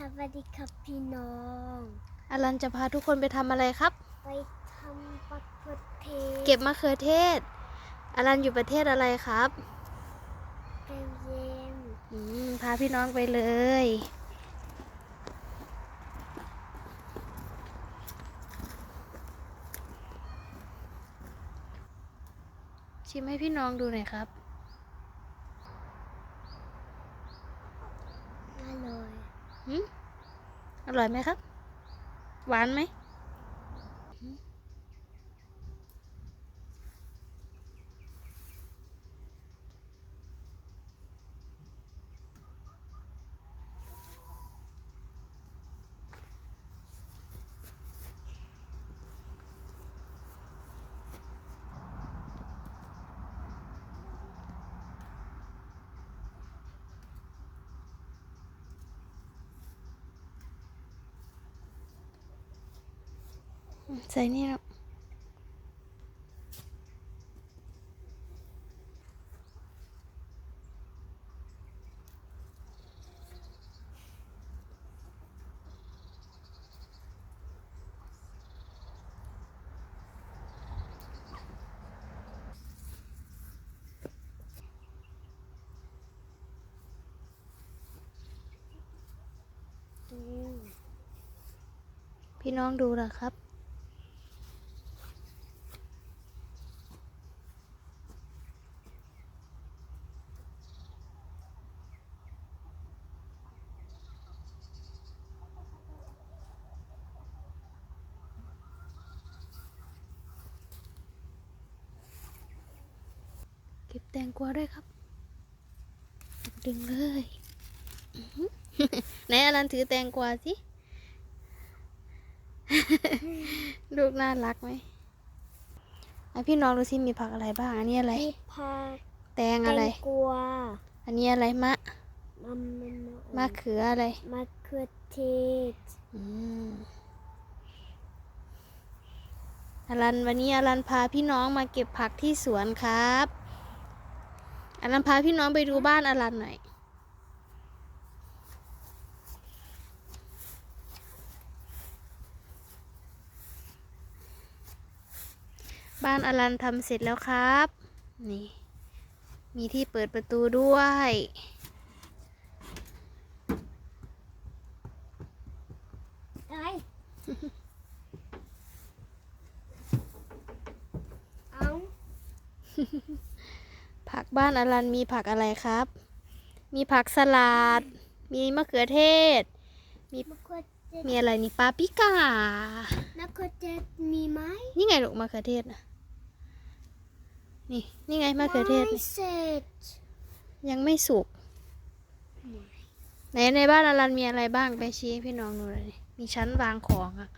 สวัสดีครับพี่น้องอลันจะพาทุกคนไปทำอะไรครับ ไปทำปักเกษเทศเก็บมะเขือเทศอลันอยู่ประเทศอะไรครับเกมเย็นอืมพาพี่น้องไปเลย ชิมให้พี่น้องดูหน่อยครับ อร่อย หืม อร่อยไหมครับ หวานไหม ใส่นี่ครับอืมพี่น้องดูเหรอครับ ก็บแตงกวาด้วยครับ ดึงเลยอื้อหือไหนอลันถือแตงกวาสิ ลูกน่ารักไหมไอะพี่น้องดูสิมีผักอะไรบ้าง อันนี้อะไรมีผัก แตงอะไร แตงกวา อันนี้อะไรมะมันมันมะเขืออะไร มะเขือเทศอืมอลันวันนี้อลันพาพี่น้องมาเก็บผักที่สวนครับ อลันพาพี่น้องไปดูบ้านอลันหน่อยบ้านอลันทำเสร็จแล้วครับ นี่ มีที่เปิดประตูด้วยไอ้เอาผัก บ้านอลันมีผักอะไรครับ มีผักสลัด มีมะเขือเทศมะเขือเทศมีอะไรนี่ปาปริก้ามะเขือเทศมีไหมนี่ไงลูกมะเขือเทศนะนี่นี่ไงมะเขือเทศไม่นี่เสร็จยังไม่สุกไหนในบ้านอลันมีอะไรบ้างไปชี้ให้พี่น้องดูเลยดิมีชั้นวางของอะ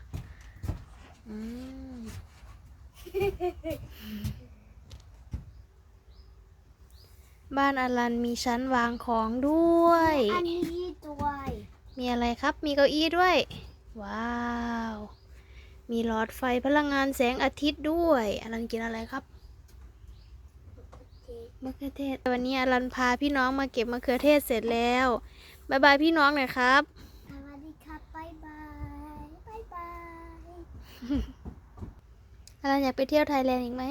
อืม บ้านอลันมีชั้นวางของด้วย อันนี้ด้วยมีอะไรครับ มีเก้าอี้ด้วย ว้าว มีหลอดไฟพลังงานแสงอาทิตย์ด้วย อลันกินอะไรครับมะเขือเทศ วันนี้อลันพาพี่น้องมาเก็บมะเขือเทศเสร็จแล้วบายบายพี่น้องหน่อยครับสวัสดีครับบ๊ายบายบ๊ายบายอลันอยากไปเที่ยวไทยแลนด์อีกไหม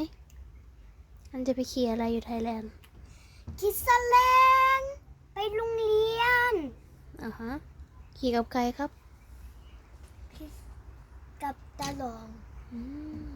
อลันจะไปขี่อะไรอยู่ไทยแลนด์ คิดสแลนไปโรงเรียนอ่าฮะขี่กับใครครับ กับตาหลอง อืม